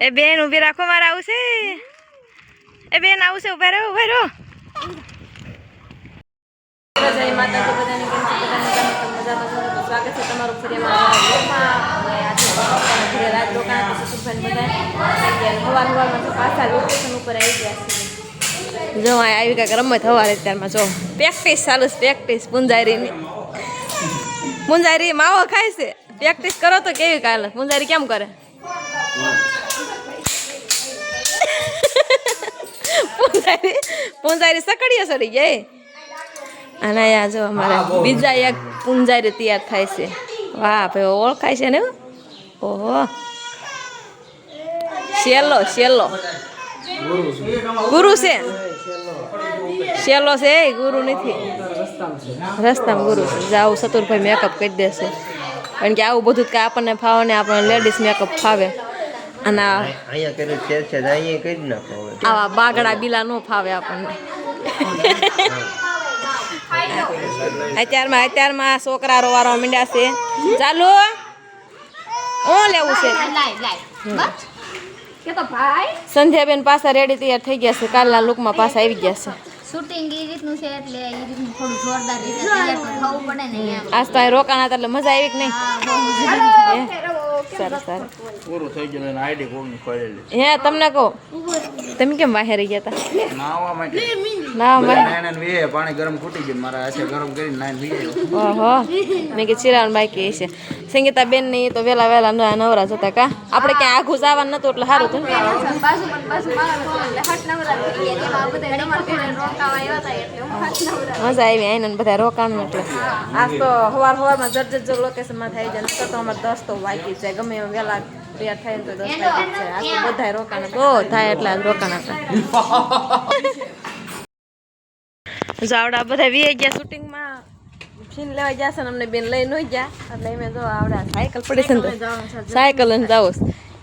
એ બેન ઊભી રાખો, મારે આવશે. એ બેન આવશે, ઊભા રહો ઊભા રહો. જય આવી ગયા છે જો આ આવી કાંઈક રમત હવારે ત્યારમાં જો. પ્રેક્ટિસ ચાલુ છે પ્રેક્ટિસ પુંજારીની પુંજારી માવો ખાય છે. પ્રેક્ટિસ કરો તો કેવી કાલે? પુંજારી કેમ કરે? પુંજારી પુંજારી સકડીએ સડી જાય અને આ જો અમારે બીજા એક પુંજારી તૈયાર થાય છે. વાહ ભાઈ ઓળખાય છે ને ઓહો. શેલો શેલો. ગુરુ છે. શેલો છે એ ગુરુ નથી. રસ્તામાં ગુરુ છે. જાવ સતુરભાઈ મેકઅપ કરી દેશે. કારણ કે આવું બધું જ કાંઈ આપણને ફાવે ને આપણને લેડીઝ મેકઅપ ફાવે. અને અહીંયા કર્યું છે છે અહીંયા કરી નાખો આવા બાગડા બીલા ન ફાવે આપણને. અત્યારમાં અત્યારમાં છોકરા રોવારો મીંડ્યા છે. ચાલો. હું લેવું છે? સંધ્યાબેન પાછા રેડી તૈયાર થઈ ગયા છે. કાલના લુકમાં પાછા આવી ગયા છે. શૂટિંગ એ રીતનું છે એટલે એ રીતનું થોડું જોરદાર રીતે તૈયાર થવું પડે ને આજ તો રોકાણા એટલે મજા આવી કે નહીં? સારું સારું. પૂરું થઈ ગયું અને આઈડી કોણ ખોલેલી. હે તમને કહો? તમે કેમ બહાર રહી ગયા હતા નાવા માટે નાવા માટે નાઈન વીએ પાણી ગરમ ખૂટી ગયું મારા હાથે ગરમ કરીને નાઈન વીએ. ઓહો. મેં કે ચિરાણ બાકી છે સંગીતા બેનની તો વેલા વેલા ન- નવરા જતા કા. આપણે ક્યાં આઘું જવાનું નતું એટલે સારું નવરા. મજા આવી આઈને ને બધા રોકાણ એટલે. આજ તો સવાર સવારમાં જટ લોકેશનમાં થઈ જાય નકર તો અમારે દસ તો વાગી જાય. ગમે એમ વહેલા તૈયાર થાય ને તો દસ વાગી જાય. તો બધા રોકાણ બહુ થાય એટલે આજ રોકાણ આપણે જાવડા બધા વી ગયા શૂટિંગમાં. લેવા જશે ને અમને બેન લઈ ન ગયા. એટલે અમે જો આવડા સાયકલ પડી છે ને સાયકલ લઈને જાવ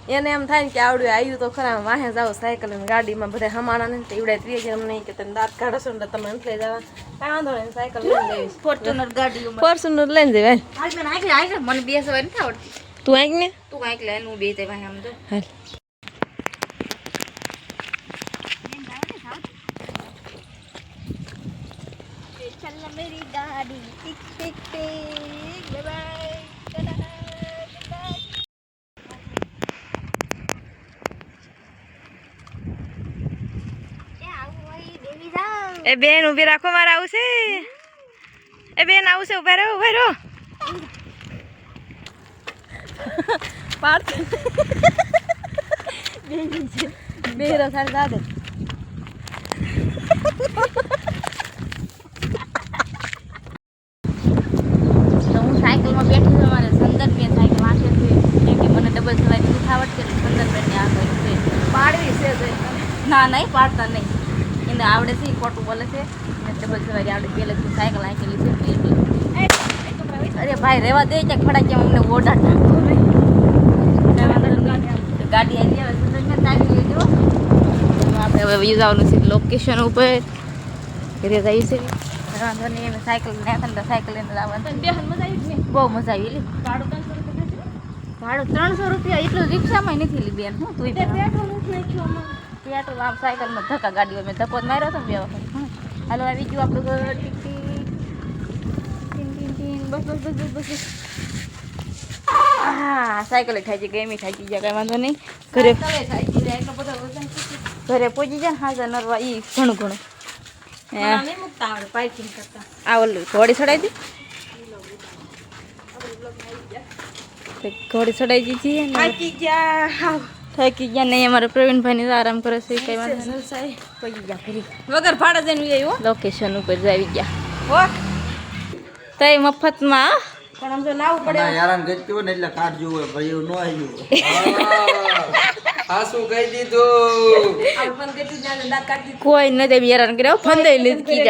એને એમ થાય ને કે આવડ્યું આવ્યું તો ખરા વાહે જાવ સાયકલ ને ગાડીમાં બધા હમાણા ને વી ગયા અમને કે તમે દાંત કાઢો છો ને તમે જવા કાંઈ વાંધો નહીં સાયકલ લઈને જઈશ. ફોર્ચ્યુનર ફોર્ચ્યુનર લઈને જવાય મને બેસવા નથી આવડતી. તું આંક ને? તું કાંઈક લે હું બે તે ભાઈ આમ તો હાલ. Abby. Tick, como a usted. Bien, a usted, pero, pero. ના નહીં પાડતા નહીં. એને આવડે છે ખોટું બોલે છે. ડબલ સવારી આવડે પહેલેથી સાયકલ આંકેલી છે એટલે અરે ભાઈ રહેવા દે ત્યાં ખડા કેમ અમને ઓઢા ગાડી આવી આવે હવે વયું જવાનું છે લોકેશન ઉપર. ઘરે જઈએ છે. વાંધો નહીં સાયકલ ને સાયકલ લઈને ને બહુ મજા આવી લી. ભાડું ત્રણસો રૂપિયા એટલું રિક્ષામાં નથી લી બેન હું તું પેટ્રોલ પેટ્રોલ આમ સાયકલમાં ધક્કા ગાડીઓ મેં ધક્કો જ માર્યો હતો બે વખત. હાલો આવી ગયું આપણું. ટીન. બસ બસ બસ બસ બસ હા સાયકલે ખાઈ એમ થાકી ગયા કાંઈ વાંધો નહીં. ઘરે ઘરે પહોંચી જાય હાજર નરવા ઈ ઘણું ઘણું. આ ઓલું ઘોડી ચડાવી દી. ઘોડી ચડાઈ દીધી થાકી ગયા. હાવ. થાકી ગયા નહીં અમારે પ્રવીણભાઈ આરામ કરે છે કઈ વાંધો નહીં. ગયા ફરી. વગર ભાડા જઈને આવ્યો. લોકેશન ઉપર જ આવી ગયા. હો. તઈ મફતમાં? પણ આમ તો નાવું પડે. યારાન ગચ્યું ને એટલે કાઢ જુએ ભાઈ ન આવ્યું આ શું કહી દીધું. આપણે પણ કેટલી દાંત કાઢી કોઈ નથી હેરાન કર્યો ફંદાઈ લીધી.